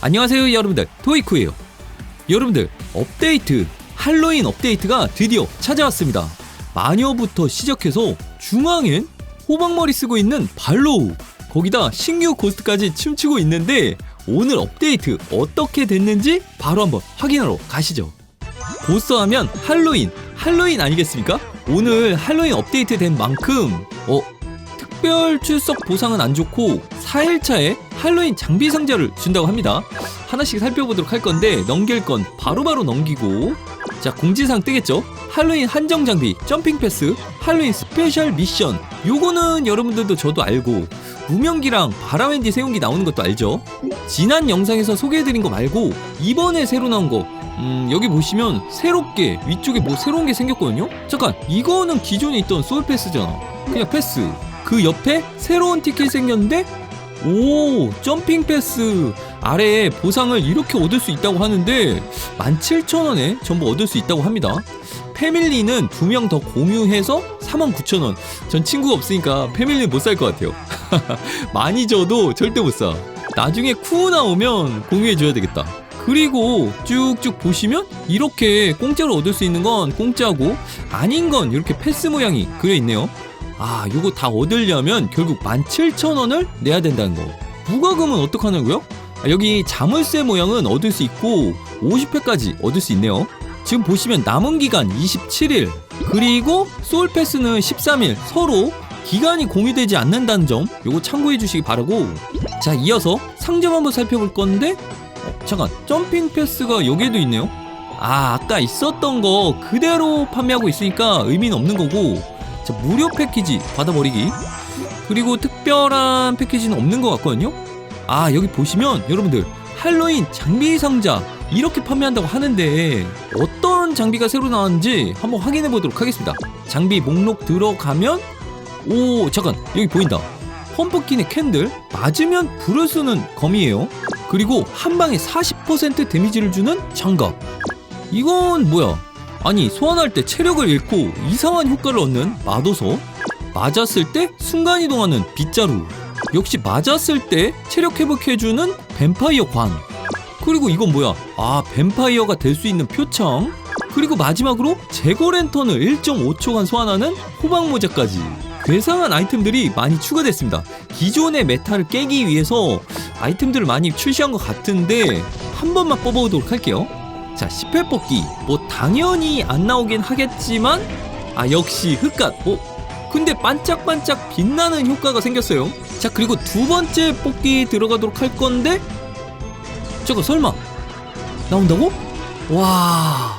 안녕하세요 여러분들. 토이쿠예요. 여러분들 업데이트 할로윈 업데이트가 드디어 찾아왔습니다. 마녀부터 시작해서 중앙엔 호박머리 쓰고 있는 발로우 거기다 신규 고스트까지 춤추고 있는데 오늘 업데이트 어떻게 됐는지 바로 한번 확인하러 가시죠. 고스트 하면 할로윈 할로윈 아니겠습니까? 오늘 할로윈 업데이트 된 만큼 어 특별 출석 보상은 안 좋고 4일차에 할로윈 장비 상자를 준다고 합니다. 하나씩 살펴보도록 할 건데 넘길 건 바로 바로 넘기고 자 공지사항 뜨겠죠? 할로윈 한정 장비, 점핑 패스, 할로윈 스페셜 미션 요거는 여러분들도 저도 알고 무명기랑 바라웬디 세운기 나오는 것도 알죠? 지난 영상에서 소개해드린 거 말고 이번에 새로 나온 거 음, 여기 보시면 새롭게 위쪽에 뭐 새로운 게 생겼거든요? 잠깐 이거는 기존에 있던 소울 패스잖아 그냥 패스 그 옆에 새로운 티켓이 생겼는데? 오 점핑 패스. 아래에 보상을 이렇게 얻을 수 있다고 하는데 17,000원에 전부 얻을 수 있다고 합니다. 패밀리는 두 명 더 공유해서 49,000원. 전 친구가 없으니까 패밀리는 못살 것 같아요. 많이 줘도 절대 못사. 나중에 쿠 나오면 공유해줘야 되겠다. 그리고 쭉쭉 보시면 이렇게 공짜로 얻을 수 있는 건 공짜고 아닌 건 이렇게 패스 모양이 그려 있네요 아, 요거 다 얻으려면 결국 17,000원을 내야 된다는 거. 부가금은 어떡하냐고요? 아, 여기 자물쇠 모양은 얻을 수 있고 50회까지 얻을 수 있네요. 지금 보시면 남은 기간 27일 그리고 소울 패스는 13일 서로 기간이 공유되지 않는다는 점 요거 참고해 주시기 바라고 자 이어서 상점 한번 살펴볼 건데 어, 잠깐 점핑 패스가 여기에도 있네요 아 아까 있었던 거 그대로 판매하고 있으니까 의미는 없는 거고 자, 무료 패키지 받아버리기. 그리고 특별한 패키지는 없는 것 같거든요? 아 여기 보시면 여러분들 할로윈 장비 상자 이렇게 판매한다고 하는데 어떤 장비가 새로 나왔는지 한번 확인해 보도록 하겠습니다. 장비 목록 들어가면 오 잠깐 여기 보인다. 펌프킨의 캔들 맞으면 불을 쏘는 검이에요. 그리고 한 방에 40% 데미지를 주는 장갑. 이건 뭐야 아니 소환할 때 체력을 잃고 이상한 효과를 얻는 마도서? 맞았을 때 순간이동하는 빗자루. 역시 맞았을 때 체력 회복해주는 뱀파이어 관. 그리고 이건 뭐야? 아 뱀파이어가 될 수 있는 표창. 그리고 마지막으로 제거 랜턴을 1.5초간 소환하는 호박 모자까지. 괴상한 아이템들이 많이 추가됐습니다. 기존의 메타를 깨기 위해서 아이템들을 많이 출시한 것 같은데 한 번만 뽑아보도록 할게요 자 10회 뽑기. 뭐 당연히 안 나오긴 하겠지만 아 역시 흑갓 어 근데 반짝반짝 빛나는 효과가 생겼어요. 자 그리고 두 번째 뽑기 들어가도록 할 건데 저거 설마 나온다고? 와.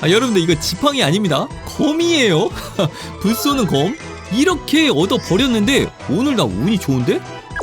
아, 여러분들 이거 지팡이 아닙니다. 검이에요. 불 쏘는 검 이렇게 얻어 버렸는데 오늘 나 운이 좋은데?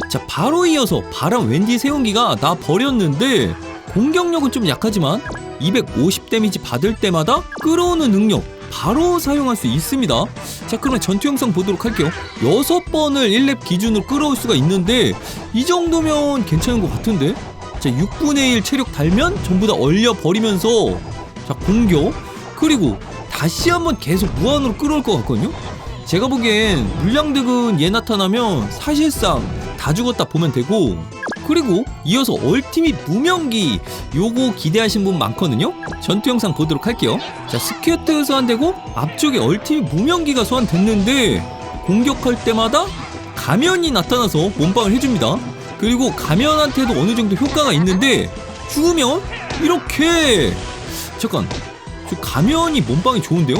자 바로 이어서 바람 웬디 세운기가 나 버렸는데 공격력은 좀 약하지만 250 데미지 받을 때마다 끌어오는 능력 바로 사용할 수 있습니다. 자, 그러면 전투 영상 보도록 할게요. 6번을 1렙 기준으로 끌어올 수가 있는데 이 정도면 괜찮은 것 같은데? 자, 6분의 1 체력 달면 전부 다 얼려 버리면서 자, 공격 그리고 다시 한번 계속 무한으로 끌어올 것 같거든요. 제가 보기엔 물량득은 얘 나타나면 사실상 다 죽었다 보면 되고 그리고 이어서 얼티밋 무명기 요거 기대하신 분 많거든요. 전투 영상 보도록 할게요. 자 스케어트 소환되고 앞쪽에 얼티밋 무명기가 소환됐는데 공격할 때마다 가면이 나타나서 몸빵을 해줍니다. 그리고 가면한테도 어느 정도 효과가 있는데 죽으면 이렇게! 잠깐 저 가면이 몸빵이 좋은데요?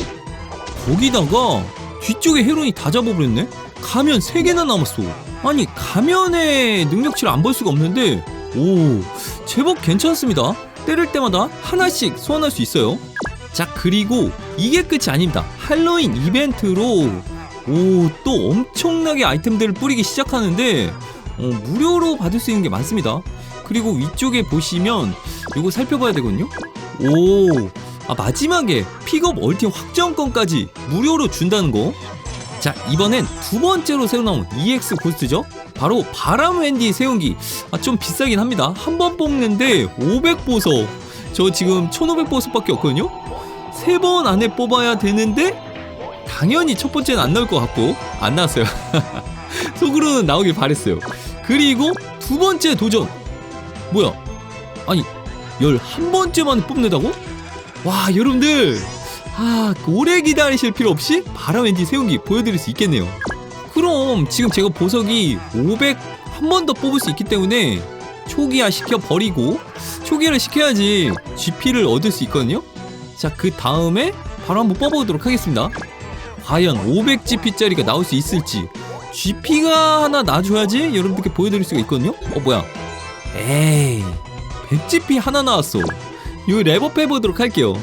거기다가 뒤쪽에 헤론이 다 잡아버렸네? 가면 3개나 남았어. 아니 가면의 능력치를 안 볼 수가 없는데. 오 제법 괜찮습니다. 때릴 때마다 하나씩 소환할 수 있어요. 자 그리고 이게 끝이 아닙니다. 할로윈 이벤트로. 오 또 엄청나게 아이템들을 뿌리기 시작하는데 어, 무료로 받을 수 있는 게 많습니다. 그리고 위쪽에 보시면 이거 살펴봐야 되거든요. 오 아, 마지막에 픽업 얼팀 확정권까지 무료로 준다는 거? 자 이번엔 두 번째로 새로 나온 EX 고스트죠? 바로 바람 웬디 세운기. 아, 좀 비싸긴 합니다. 한 번 뽑는데 500보석. 저 지금 1500보석밖에 없거든요? 세 번 안에 뽑아야 되는데 당연히 첫 번째는 안 나올 것 같고. 안 나왔어요. 속으로는 나오길 바랬어요. 그리고 두 번째 도전. 뭐야? 아니 11번째 만에 뽑는다고? 와 여러분들. 아 오래 기다리실 필요 없이 바람 왠지 세운기 보여드릴 수 있겠네요. 그럼 지금 제가 보석이 500 한 번 더 뽑을 수 있기 때문에 초기화 시켜 버리고 초기화를 시켜야지 GP를 얻을 수 있거든요. 자 그 다음에 바로 한번 뽑아보도록 하겠습니다. 과연 500GP짜리가 나올 수 있을지 GP가 하나 놔줘야지 여러분들께 보여드릴 수가 있거든요. 어 뭐야? 에이 100GP 하나 나왔어 요 랩업 해보도록 할게요.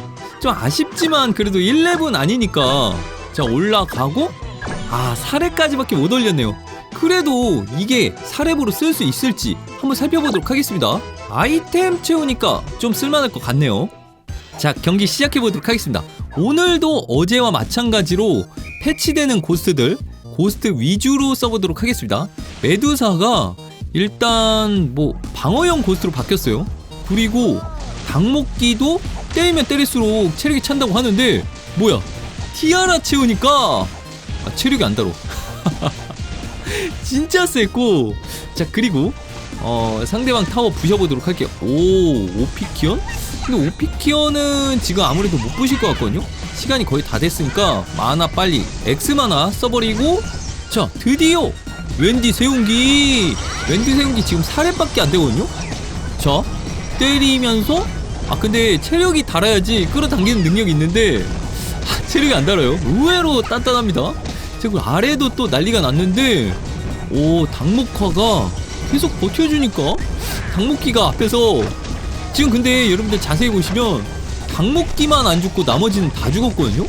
좀 아쉽지만 그래도 1렙은 아니니까. 자 올라가고 아 4렙까지밖에 못 올렸네요. 그래도 이게 4렙으로 쓸 수 있을지 한번 살펴보도록 하겠습니다. 아이템 채우니까 좀 쓸만할 것 같네요. 자 경기 시작해보도록 하겠습니다. 오늘도 어제와 마찬가지로 패치되는 고스트들 고스트 위주로 써보도록 하겠습니다. 메두사가 일단 뭐 방어형 고스트로 바뀌었어요. 그리고 닭목기도 때리면 때릴수록 체력이 찬다고 하는데 뭐야? 티아라 채우니까. 아, 체력이 안 달어. 진짜 셌고. 자 그리고 어 상대방 타워 부셔보도록 할게요. 오 오피키언? 근데 오피키언은 지금 아무래도 못 부실 것 같거든요? 시간이 거의 다 됐으니까 마나 빨리 엑스마나 써버리고. 자 드디어 웬디 세운기. 웬디 세운기 지금 4렙밖에 안 되거든요? 자 때리면서 아 근데 체력이 달아야지 끌어당기는 능력이 있는데 아, 체력이 안 달아요. 의외로 단단합니다. 그리고 아래도 또 난리가 났는데 오 당목화가 계속 버텨주니까 당목기가 앞에서 지금 근데 여러분들 자세히 보시면 당목기만 안 죽고 나머지는 다 죽었거든요?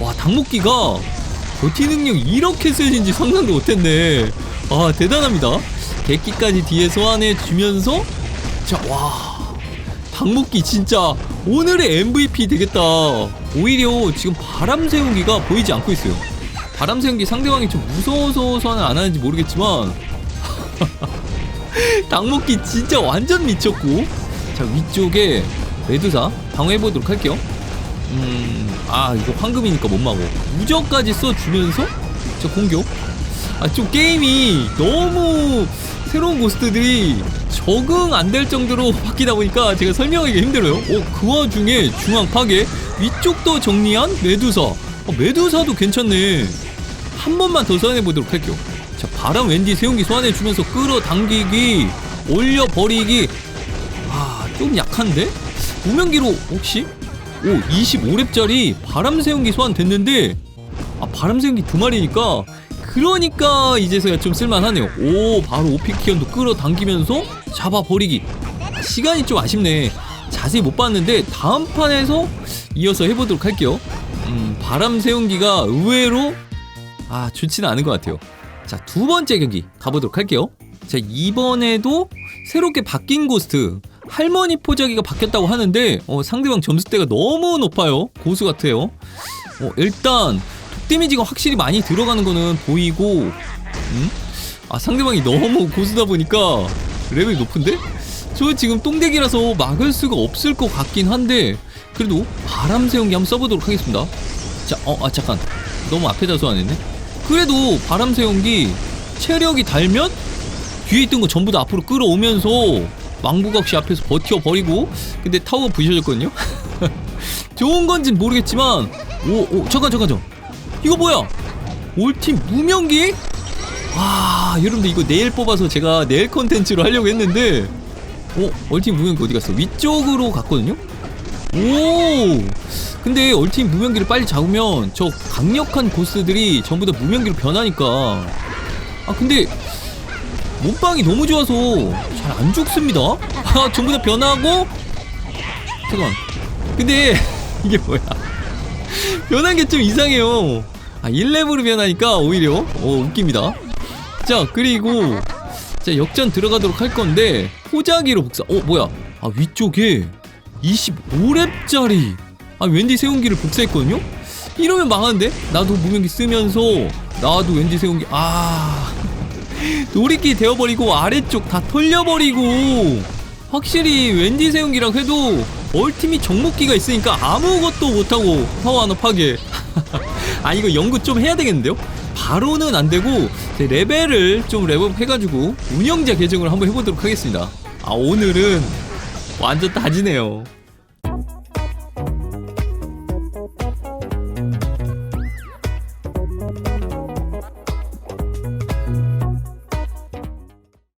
와 당목기가 버티 능력이 이렇게 세진지 상상도 못했네. 아 대단합니다. 객기까지 뒤에 소환해 주면서 자와 당목기 진짜 오늘의 MVP 되겠다. 오히려 지금 바람 세운기가 보이지 않고 있어요. 바람 세운기 상대방이 좀 무서워서 소환을 안 하는지 모르겠지만 당목기 진짜 완전 미쳤고. 자 위쪽에 메두사 방어해보도록 할게요. 음 아 이거 황금이니까 못 막어. 무적까지 써주면서? 자 공격. 아 좀 게임이 너무 새로운 고스트들이 적응 안 될 정도로 바뀌다 보니까 제가 설명하기가 힘들어요. 어, 그 와중에 중앙 파괴 위쪽도 정리한 메두사. 어, 메두사도 괜찮네. 한 번만 더 소환해 보도록 할게요. 자 바람 웬디 세운기 소환해 주면서 끌어당기기 올려 버리기. 아 좀 약한데? 무명기로 혹시? 오 25렙짜리 바람 세운기 소환 됐는데 아 바람 세운기 두 마리니까 그러니까 이제서야 좀 쓸만하네요. 오 바로 오피키언도 끌어당기면서 잡아버리기. 아, 시간이 좀 아쉽네. 자세히 못 봤는데 다음 판에서 이어서 해보도록 할게요. 음 바람 세운기가 의외로 아 좋지는 않은 것 같아요. 자 두 번째 경기 가보도록 할게요. 자 이번에도 새롭게 바뀐 고스트. 할머니 포자기가 바뀌었다고 하는데 어, 상대방 점수대가 너무 높아요. 고수 같아요. 어, 일단 독 데미지가 확실히 많이 들어가는 거는 보이고 음? 아 상대방이 너무 고수다 보니까 레벨이 높은데? 저 지금 똥대기라서 막을 수가 없을 것 같긴 한데 그래도 바람 세운기 한번 써보도록 하겠습니다. 자, 어, 아 잠깐. 너무 앞에다 소환했네. 그래도 바람 세운기 체력이 달면 뒤에 있던 거 전부 다 앞으로 끌어오면서 망부각시 앞에서 버텨버리고 근데 타워 부셔졌거든요? 좋은 건진 모르겠지만 오, 오 잠깐 잠깐 잠깐 이거 뭐야 올팀 무명기? 와 여러분들 이거 내일 뽑아서 제가 내일 컨텐츠로 하려고 했는데 어? 얼팀 무명기 어디 갔어? 위쪽으로 갔거든요? 오 근데 얼팀 무명기를 빨리 잡으면 저 강력한 고스들이 전부 다 무명기로 변하니까 아 근데 몸빵이 너무 좋아서 잘 안 죽습니다. 아, 전부 다 변하고 잠깐. 근데 이게 뭐야? 변한 게 좀 이상해요. 아, 1렙으로 변하니까 오히려 어, 웃깁니다. 자, 그리고 자, 역전 들어가도록 할 건데 포자기로 복사. 어, 뭐야? 아, 위쪽에 25렙짜리 아, 웬디 세운기를 복사했거든요? 이러면 망하는데? 나도 무명기 쓰면서 나도 웬디 세운기 아 놀이기 되어버리고 아래쪽 다 털려버리고 확실히 웬디 세운기랑 해도 얼팀이 정목기가 있으니까 아무것도 못하고 파워 하나 파괴 아 이거 연구 좀 해야 되겠는데요? 바로는 안되고 제 레벨을 좀 레벨업 해가지고 운영자 계정을 한번 해보도록 하겠습니다 아 오늘은 완전 다지네요.